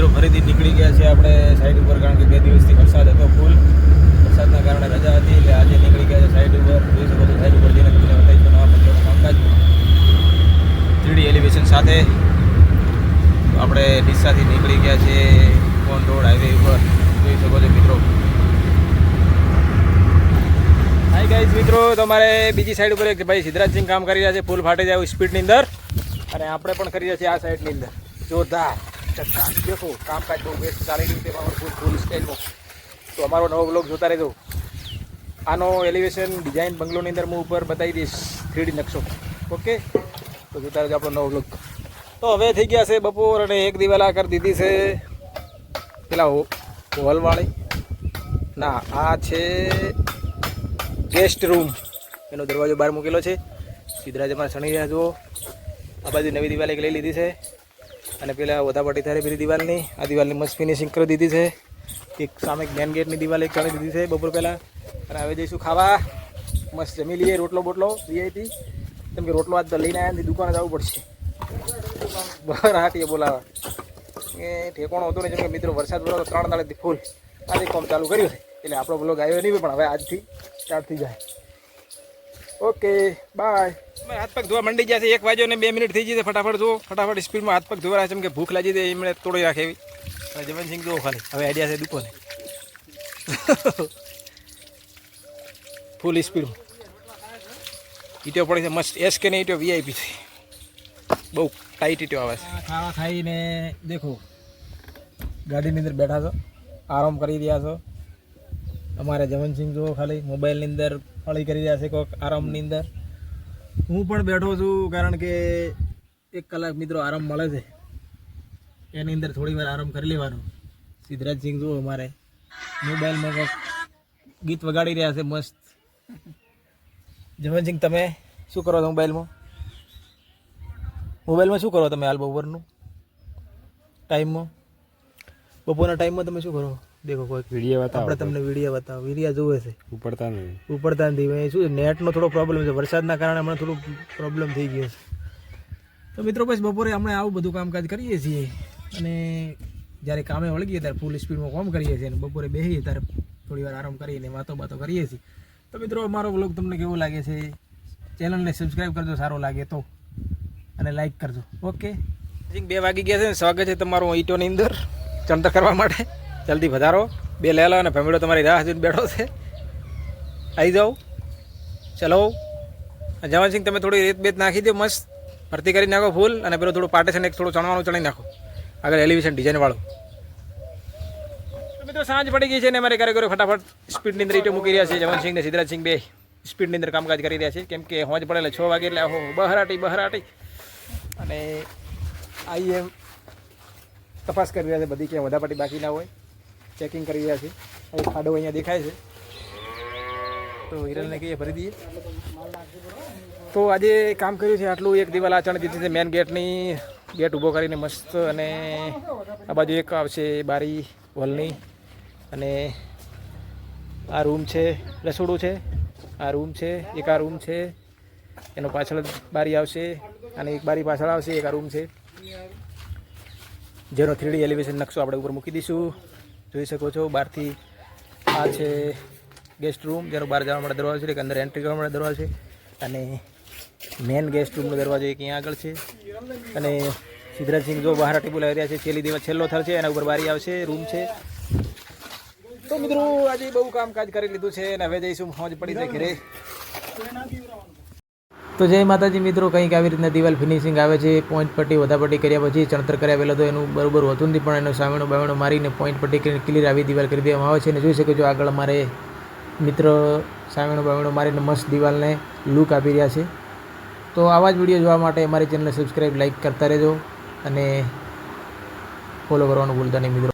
મિત્રો ફરીથી નીકળી ગયા છે આપણે સાઈડ ઉપર, કારણ કે બે દિવસથી વરસાદ હતો ફૂલ વરસાદના કારણે રજા હતી, એટલે આજે નીકળી ગયા છે સાઈડ ઉપર. જોઈ શકો છો સાઈડ ઉપર જઈને તમને બતાવીશું નવા પંચોનું કામકાજ. થ્રીડી એલિવેશન સાથે આપણે ડીસાથી નીકળી ગયા છે કોન રોડ હાઈવે ઉપર. જોઈ શકો છો મિત્રો. હાઈ ગાઈઝ મિત્રો તમારે બીજી સાઈડ ઉપર એક ભાઈ સિદ્ધરાજસિંહ કામ કરી રહ્યા છે ફૂલ ફાટી જાય સ્પીડની અંદર. અને આપણે પણ કરી રહ્યા છીએ આ સાઈડની અંદર. જોરદાર. ચક્કા દેખો કામકાજ બહુ બેસ્ટ ચાલી રહ્યું છે પાવરફુલ ફૂલ સ્ટેજમાં તો અમારો નવો બ્લોગ જોતા રહેજો. આનો એલિવેશન ડિઝાઇન બંગલોની અંદર હું ઉપર બતાવી દઈશ થ્રીડી નકશો ઓકે, તો જોતા રહેજો આપણો નવો બ્લોગ તો હવે થઈ ગયા છે બપોર અને એક દિવાલા કરી દીધી છે પેલા હોલવાળી ના આ છે ગેસ્ટ રૂમ એનો દરવાજો બહાર મૂકેલો છે સિદ્ધરાજ અમારે શનિ જુઓ આ બાજુ નવી દિવાલ એક લઈ લીધી છે. અને પેલા વધાપટ્ટી થાય પેલી દિવાલની, આ દિવાલની મસ્ત ફિનિશિંગ કરી દીધી છે. એક સામે મેન ગેટની દિવાલ એક ચણી દીધી છે. બપોર પહેલાં અને હવે જઈશું ખાવા. મસ્ત જમી લઈએ રોટલો બોટલો વીઆઈપી કેમ કે રોટલો આજ તો લઈને આવ્યા દુકાને જવું પડશે. બહાર હાટીએ બોલાવા. એ ઠેકોણો હતો ને, જેમ કે મિત્રો વરસાદ પડ્યો તો ત્રણ દાડેથી ફૂલ. આજે કોમ ચાલુ કર્યું એટલે આપણો બ્લોગ આવ્યો નહીં પણ હવે આજથી સ્ટાર્ટ થઈ જાય. ઓકે બાય હાથ પગ ધોવા મંડી ગયા છે. એક વાગ્યો ને બે મિનિટ થઈ જશે ફટાફટ જુઓ ફટાફટ સ્પીડમાં હાથ ધોવા છે. કે ભૂખ લાગી દે એમણે તોડી રાખે એવી. અને જમનસિંહ જુઓ ખાલી. હવે આઈડિયા છે દુકાને. ફૂલ સ્પીડમાં ઈટો પડી છે મસ્ત. એસ કે ને ઈટો વીઆઈપી છે. બહુ ટાઈટ ઈટો આવે છે. ખાવા ખાઈને દેખો. ગાડીની અંદર બેઠા છો. આરામ કરી રહ્યા છો. અમારે જવનસિંહ જુઓ ખાલી. મોબાઈલની અંદર ફળી કરી રહ્યા છે કોઈક આરામની અંદર. હું પણ બેઠો છું કારણ કે એક કલાક મિત્રો આરામ મળે છે. એની અંદર થોડી વાર આરામ કરી લેવાનો. સિદ્ધરાજસિંહ જુઓ અમારે. મોબાઈલમાં કંઈક ગીત વગાડી રહ્યા છે મસ્ત. જમનસિંહ તમે શું કરો છો મોબાઈલમાં મોબાઈલમાં શું કરો તમે હાલ બપોરનું? ટાઈમમાં બપોરના ટાઈમમાં તમે શું કરો? દેખો કોઈક બતાવો આપણે તમને વીડિયો બતાવો. વિડિયા જોવે છે. ઉપડતા નહીં. ઉપડતા નથી. હવે શું નેટનો થોડો પ્રોબ્લેમ છે. વરસાદના કારણે હમણાં થોડું પ્રોબ્લેમ થઈ ગયો છે. તો મિત્રો પછી બપોરે આપણે આવું બધું કામકાજ કરીએ છીએ. અને જ્યારે કામે વળગીએ ત્યારે ફૂલ સ્પીડમાં કામ કરીએ છીએ અને બપોરે બેસીએ ત્યારે થોડી વાર આરામ કરીને વાતો બાતો કરીએ છીએ. તો મિત્રો મારો બ્લોગ તમને કેવો લાગે છે? ચેનલને સબસ્ક્રાઈબ કરજો સારો લાગે તો. અને લાઈક કરજો. ઓકે બે વાગી ગયા છે ને સ્વાગત છે તમારું ઈટોની અંદર ચંદ્ર કરવા માટે. જલ્દી વધારો. બે લે લો અને ભમેડો તમારી રાહ જોઈને બેઠો છે. આવી જાઓ. ચલો. જવાનસિંહ તમે થોડી રેત બેત નાખી દો, મસ્ત. ભરતી કરી નાખો ફૂલ અને પેલું થોડું પાર્ટેશન એક થોડું ચણવાનું ચણી નાખો. આગળ એલિવેશન ડિઝાઇન વાળું. તો મિત્રો, સાંજ પડી ગઈ છે ને અમારે કારીગરો ફટાફટ સ્પીડની અંદર ઈટો મૂકી રહ્યા છે. જવાનસિંહ ને સિદ્ધરાજસિંહ બે સ્પીડની અંદર કામકાજ કરી રહ્યા છે. કેમ કે હોજ પડે છ વાગે એટલે ઓહો, બહરાટી બહરાટી. અને આઈ એમ તપાસ કરી રહ્યા છે બધી ક્યાં વધાપાટી બાકી ના હોય. ચેકિંગ કરી રહ્યા છે. હવે ખાડો અહીંયા દેખાય છે. તો હિરલને કહીએ ભરી દઈએ. તો આજે કામ કર્યું છે આટલું. એક દિવાલ આચરણ દીધી છે મેન ગેટની ગેટ ઊભો કરીને મસ્ત અને આ બાજુ એક આવશે બારી હોલની અને આ રૂમ છે, રસોડું છે. આ રૂમ છે, એક આ રૂમ છે. એનો પાછળ બારી આવશે અને એક બારી પાછળ આવશે, એક આ રૂમ છે. જેનો થ્રીડી એલિવેશન નકશો આપણે ઉપર મૂકી દઈશું. જોઈ શકો છો, બહારથી આ છે ગેસ્ટ રૂમ જેનો બહાર જવા માટે દરવાજો છે એક અંદર એન્ટ્રી કરવા માટે દરવાજો છે. અને મેન ગેસ્ટ રૂમનો દરવાજો એક અહીંયા આગળ છે. અને સિદ્ધરાજસિંહ જો બહાર ટેબલ આવી રહ્યા છે છેલ્લી દિવસ છેલ્લો થર છે, એના ઉપર બારી આવશે રૂમ છે. તો મિત્રો, આજે બહુ કામકાજ કરી લીધું છે, અને હવે જઈશું મોજ પડી જાય ઘરે. તો જય માતાજી મિત્રો, કંઈક આવી રીતના દિવાલ ફિનિશિંગ આવે છે પોઈન્ટ પટ્ટી વધાપટ્ટી કર્યા પછી ચણતર કર્યા પહેલાં તો એનું બરોબર હોતું નથી પણ એનો સામેનો બાવણો મારીને પોઈન્ટ પટ્ટી કરીને ક્લિયર આવી દિવાલ કરી દેવામાં આવે છે. અને જોઈ શકો છો આગળ અમારે મિત્ર સામેનો બાવણો મારીને મસ્ત દિવાલને લુક આપી રહ્યા છે. તો આવા જ વીડિયો જોવા માટે અમારી ચેનલને સબસ્ક્રાઈબ લાઇક કરતા રહેજો અને ફોલો કરવાનું ભૂલતા નહીં મિત્રો.